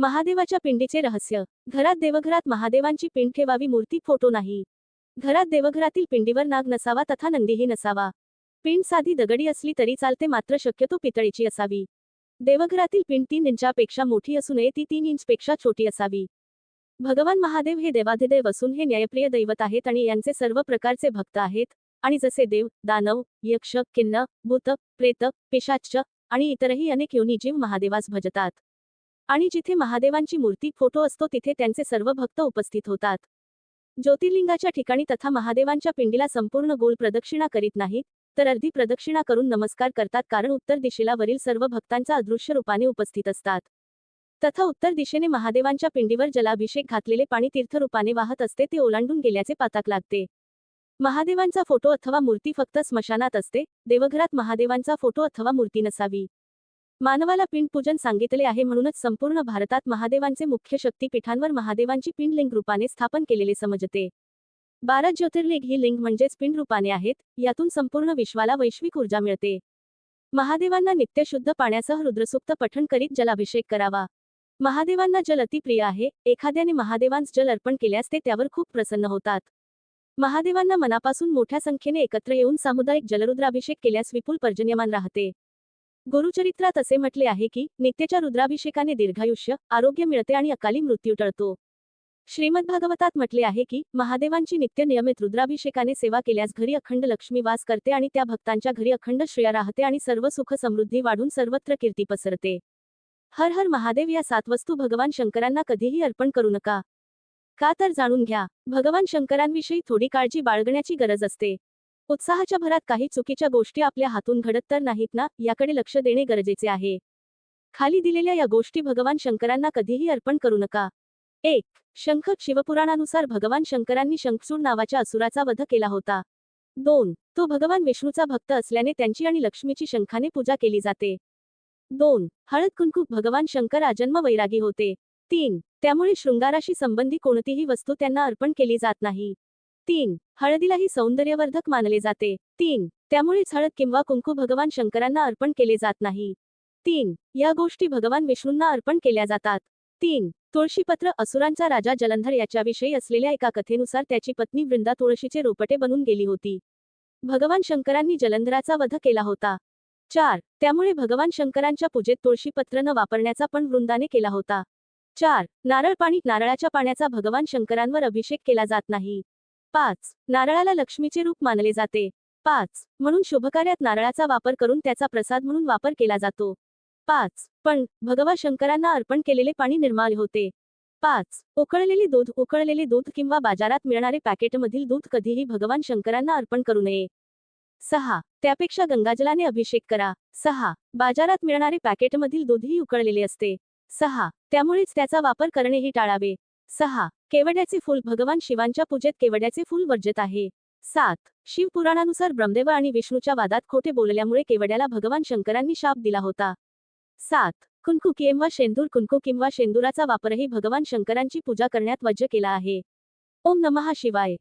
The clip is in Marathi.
महादेवाच्या पिंडीचे रहस्य. घरात देवघरात महादेवांची पिंड ठेवावी मूर्ती फोटो नाही. घरात देवघरातील पिंडीवर नाग नसावा तथा नंदीही नसावा. पिंड साधी दगडी असली तरी चालते मात्र शक्यतो पितळीची असावी. देवघरातील पिंड तीन इंचापेक्षा मोठी असू नये ती तीन इंचपेक्षा छोटी असावी. भगवान महादेव हे देवाधिदेव असून हे न्यायप्रिय दैवत आहेत आणि यांचे सर्व प्रकारचे भक्त आहेत. आणि जसे देव दानव यक्ष किन्न भूत प्रेत पिशाच्च आणि इतरही अनेक योनी जीव महादेवास भजतात. आणि जिथे महादेवांची मूर्ती फोटो असतो तिथे त्यांचे सर्व भक्त उपस्थित होतात. ज्योतिर्लिंगाच्या ठिकाणी तथा महादेवांच्या पिंडीला संपूर्ण गोल प्रदक्षिणा करीत नाहीत तर अर्धी प्रदक्षिणा करून नमस्कार करतात कारण उत्तर दिशेला वरील सर्व भक्तांचा अदृश्य रूपाने उपस्थित असतात. तथा उत्तर दिशेने महादेवांच्या पिंडीवर जलाभिषेक घातलेले पाणी तीर्थरूपाने वाहत असते ते ओलांडून गेल्याचे पाताक लागते. महादेवांचा फोटो अथवा मूर्ती फक्त स्मशानात असते देवघरात महादेवांचा फोटो अथवा मूर्ती नसावी. मानवाला पिंड पूजन सांगितले आहे म्हणूनच संपूर्ण भारतात महादेवांचे मुख्य शक्तीपीठांवर महादेवांची पिंड लिंग रूपाने स्थापन केलेले समजते. बारा ज्योतिर्लिंग ही लिंग म्हणजेच पिंड रूपाने आहेत यातून संपूर्ण विश्वाला वैश्विक ऊर्जा मिळते. महादेवांना नित्य शुद्ध पाण्यासह रुद्रसूक्त पठण करीत जलाभिषेक करावा. महादेवांना जल अतिप्रिय आहे एखाद्याने महादेवांस जल अर्पण केल्यास ते त्यावर खूप प्रसन्न होतात. महादेवांना मनापासून मोठ्या संख्येने एकत्र येऊन सामुदायिक जलरुद्राभिषेक केल्यास विपुल पर्जन्यमान राहते. गुरुचरित्रात असे म्हटले आहे की नित्यच्या रुद्राभिषेकाने दीर्घायुष्य आरोग्य मिळते आणि अकाली मृत्यू टळतो. श्रीमद्भागवतात म्हटले आहे की महादेवांची नित्य नियमित रुद्राभिषेकाने सेवा केल्यास घरी अखंड लक्ष्मी वास करते आणि त्या भक्तांच्या घरी अखंड श्रेया राहते आणि सर्व सुख समृद्धी वाढून सर्वत्र कीर्ती पसरते. हर हर महादेव या सात वस्तू भगवान शंकरांना कधीही अर्पण करू नका. का तर जाणून घ्या भगवान शंकरांविषयी थोडी काळजी बाळगण्याची गरज असते. उत्साहाच्या भरात काही चुकीच्या गोष्टी आपल्या हातून घडत तर नाहीत ना याकडे लक्ष देणे गरजेचे आहे. खाली दिलेल्या या गोष्टी भगवान शंकरांना कधीही अर्पण करू नका. एक शंख शिवपुराणानुसार भगवान शंकरांनी शंखसूर नावाच्या असुराचा वध केला होता. दोन तो भगवान विष्णूचा भक्त असल्याने त्यांची आणि लक्ष्मीची शंखाने पूजा केली जाते. दोन हळद कुंकू भगवान शंकर आजन्म वैरागी होते. तीन त्यामुळे शृंगाराशी संबंधी कोणतीही वस्तू त्यांना अर्पण केली जात नाही. तीन. हळदीलाही सौंदर्यवर्धक मानले जाते. तीन. त्यामुळेच हळद किंवा कुंकू भगवान शंकरांना अर्पण केले जात नाही. तीन. या गोष्टी भगवान विष्णूंना अर्पण केल्या जातात. तीन. तुळशीपत्र असुरांचा राजा जलंधर याच्याविषयी असलेल्या एका कथेनुसार त्याची पत्नी वृंदा तुळशीचे रोपटे बनून गेली होती. भगवान शंकरांनी जलंधराचा वध केला होता. चार. त्यामुळे भगवान शंकरांच्या पूजेत तुळशीपत्र न वापरण्याचा पण वृंदाने केला होता. चार. नारळ पाणी नारळाच्या पाण्याचा भगवान शंकरांवर अभिषेक केला जात नाही. पाच. नारळाला लक्ष्मीचे रूप मानले जाते. पाच. म्हणून शुभकार्यात नारळाचा वापर करून त्याचा प्रसाद म्हणून वापर केला जातो. पाच. पण भगवा शंकरांना अर्पण केलेले पाणी निर्माल होते. पाच. उकळलेले दूध उकळलेले दूध किंवा बाजारात मिळणारे पॅकेटमधील दूध कधीही भगवान शंकरांना अर्पण करू नये. सहा. त्यापेक्षा गंगाजलाने अभिषेक करा. सहा. बाजारात मिळणारे पॅकेटमधील दूधही उकळलेले असते. सहा. त्यामुळेच त्याचा वापर करणेही टाळावे. सहा. केवड्याचे फूल भगवान शिवांच्या पूजेत केवड्याचे फूल वर्जित आहे. सात. शिवपुराणानुसार ब्रह्मदेव आणि विष्णूच्या वादात खोटे बोलल्यामुळे केवड्याला भगवान शंकरांनी शाप दिला होता. सात. कुंकू किंवा शेंदूर कुंकू किंवा शेंदुराचा वापरही भगवान शंकरांची पूजा करण्यात वज्ज केला आहे. ओम नमहा शिवाय.